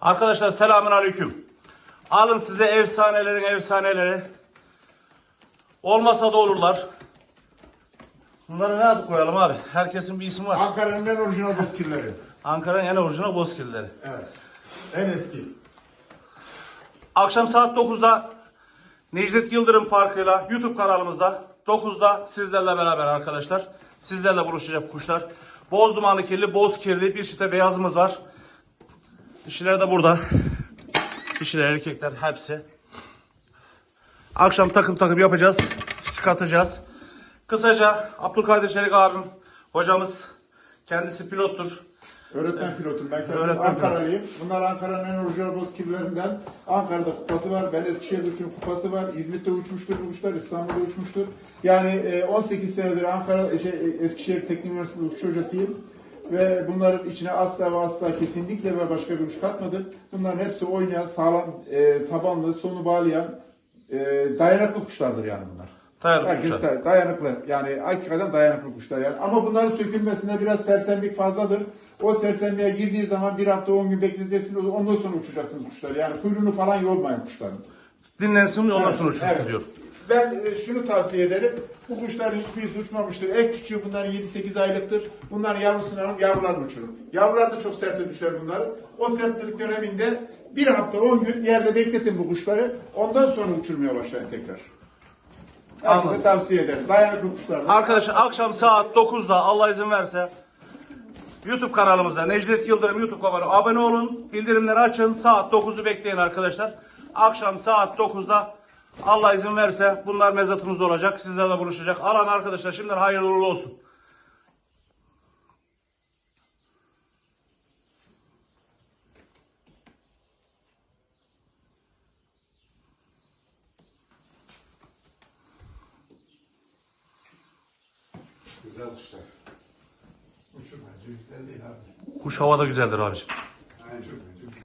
Arkadaşlar selamün aleyküm. Alın size efsanelerin efsaneleri. Olmasa da olurlar. Bunlara ne adı koyalım abi? Herkesin bir ismi var. Ankara'nın en orijinal bozkirleri. Ankara'nın en orijinal bozkirleri. Evet. En eski. Akşam saat 9'da Necdet Yıldırım farkıyla YouTube kanalımızda 9'da sizlerle beraber arkadaşlar. Sizlerle buluşacak kuşlar. Boz dumanlı kirli, boz kirli bir çifte beyazımız var. Dişiler de burada. Dişiler, erkekler hepsi. Akşam takım takım yapacağız. Çıkartacağız. Kısaca Abdülkadir Çelik abim, hocamız kendisi pilottur. Öğretmen pilotum. Ben kendim Öğretmen Ankaralıyım. Bunlar Ankara'nın en orijinal bozkirlerinden. Ankara'da kupası var. Ben Eskişehir'de uçurum kupası var. İzmit'te uçmuştur bu kuşlar. İstanbul'da uçmuştur. Yani e, 18 senedir Ankara, şey, e, Eskişehir Teknik Üniversitesi uçuş hocasıyım. Ve bunların içine asla ve asla kesinlikle ve başka bir uç katmadım. Bunların hepsi oynayan, sağlam, e, tabanlı, sonu bağlayan, e, dayanıklı kuşlardır yani bunlar. Dayanıklı Herkes kuşlar. da- dayanıklı. Yani hakikaten dayanıklı kuşlar yani. Ama bunların sökülmesinde biraz sersemlik fazladır. O sersemliğe girdiği zaman bir hafta 10 gün bekleteceksiniz. Ondan sonra uçacaksınız kuşları. Yani kuyruğunu falan yormayın kuşların. Dinlensin ondan Evet, sonra uçursun evet. diyor. Ben e, şunu tavsiye ederim. Bu kuşların hiçbirisi uçmamıştır. Ek küçüğü bunların 7-8 aylıktır. Bunların yavrusunu alıp yavrularını uçurun. Yavrular da çok serte düşer bunların. O sertlik döneminde bir hafta 10 gün yerde bekletin bu kuşları. Ondan sonra uçurmaya başlayın tekrar. Anladım. Herkese tavsiye ederim. Dayanıklı kuşlar. Arkadaşlar akşam saat 9'da Allah izin verse YouTube kanalımızda Necdet Yıldırım YouTube kanalı abone olun. Bildirimleri açın. Saat 9'u bekleyin arkadaşlar. Akşam saat 9'da Allah izin verse bunlar mezatımızda olacak. Sizlerle buluşacak. Alan arkadaşlar şimdiden hayırlı uğurlu olsun. Güzel kuşlar. Uçur bence güzel değil abi. Kuş havada güzeldir abiciğim. Aynen.